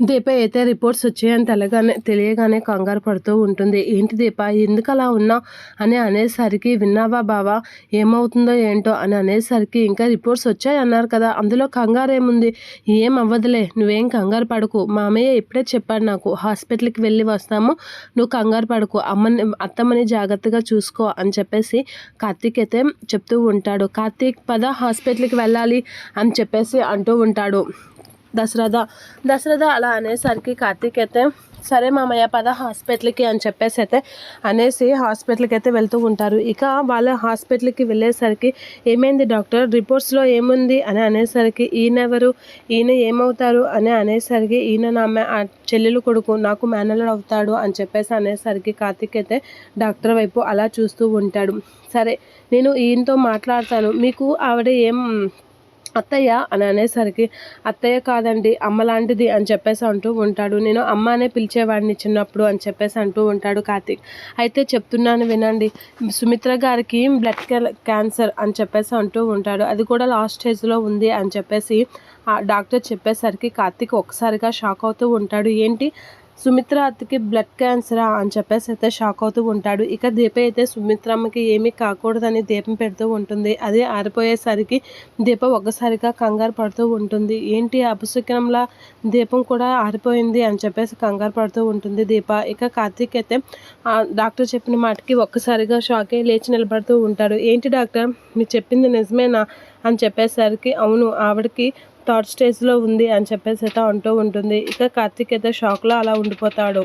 దీప అయితే రిపోర్ట్స్ వచ్చాయని తెలగానే తెలియగానే కంగారు పడుతూ ఉంటుంది. ఏంటి దీప? ఎందుకు అలా ఉన్నావు అని అనేసరికి విన్నావా బావా? ఏమవుతుందో ఏంటో? అని అనేసరికి ఇంకా రిపోర్ట్స్ వచ్చాయి అన్నారు కదా! అందులో కంగారు ఏముంది? ఏం అవ్వదులే! నువ్వేం కంగారు పడకు! మామయ్య ఇప్పుడే చెప్పాడు నాకు హాస్పిటల్కి వెళ్ళి వస్తాము. నువ్వు కంగారు పడకు. అమ్మని అత్తమ్మని జాగ్రత్తగా చూసుకో అని చెప్పేసి కార్తీక్ అయితే చెప్తూ ఉంటాడు. కార్తీక్ పద హాస్పిటల్కి వెళ్ళాలి అని చెప్పేసి అంటూ ఉంటాడు. దశరథ దశరథ అలా అనేసరికి కార్తీక్ అయితే సరే మామయ్య పద హాస్పిటల్కి అని చెప్పేసి అయితే అనేసి హాస్పిటల్కి అయితే వెళ్తూ ఉంటారు. ఇక వాళ్ళ హాస్పిటల్కి వెళ్ళేసరికి ఏమైంది డాక్టర్? రిపోర్ట్స్లో ఏముంది? అని అనేసరికి ఈయనెవరు? ఈయన ఏమవుతారు? అని అనేసరికి ఈయన నా చెల్లెలు కొడుకు నాకు మేనల్లుడు అవుతాడు అని చెప్పేసి అనేసరికి కార్తీక్ అయితే డాక్టర్ వైపు అలా చూస్తూ ఉంటాడు. సరే నేను ఈయనతో మాట్లాడతాను. మీకు ఆవిడ ఏం అత్తయ్య అని అనేసరికి అత్తయ్య కాదండి అమ్మ లాంటిది అని చెప్పేసి అంటూ ఉంటాడు. నేను అమ్మ అనే పిలిచేవాడిని చిన్నప్పుడు అని చెప్పేసి అంటూ ఉంటాడు కార్తీక్. అయితే చెప్తున్నాను వినండి సుమిత్ర గారికి బ్లడ్ క్యాన్సర్ అని చెప్పేసి అంటూ ఉంటాడు. అది కూడా లాస్ట్ స్టేజ్లో ఉంది అని చెప్పేసి డాక్టర్ చెప్పేసరికి కార్తీక్ ఒకసారిగా షాక్ అవుతూ ఉంటాడు. ఏంటి సుమిత్ర అత్తకి బ్లడ్ క్యాన్సరా అని చెప్పేసి అయితే షాక్ అవుతూ ఉంటాడు. ఇక దీప అయితే సుమిత్రమ్మకి ఏమీ కాకూడదని దీపం పెడుతూ ఉంటుంది. అదే ఆరిపోయేసరికి దీప ఒక్కసారిగా కంగారు పడుతూ ఉంటుంది. ఏంటి అపశుకనంలా దీపం కూడా ఆరిపోయింది అని చెప్పేసి కంగారు పడుతూ ఉంటుంది దీప. ఇక కార్తీక్ అయితే డాక్టర్ చెప్పిన మాటకి ఒక్కసారిగా షాక్ అయ్యి లేచి నిలబడుతూ ఉంటాడు. ఏంటి డాక్టర్? మీరు చెప్పింది నిజమేనా? అని చెప్పేసరికి అవును ఆవిడకి థర్డ్ స్టేజ్లో ఉంది అని చెప్పేసి అయితే అంటూ ఉంటుంది. ఇక కార్తీక్ అయితే షాక్లో అలా ఉండిపోతాడు.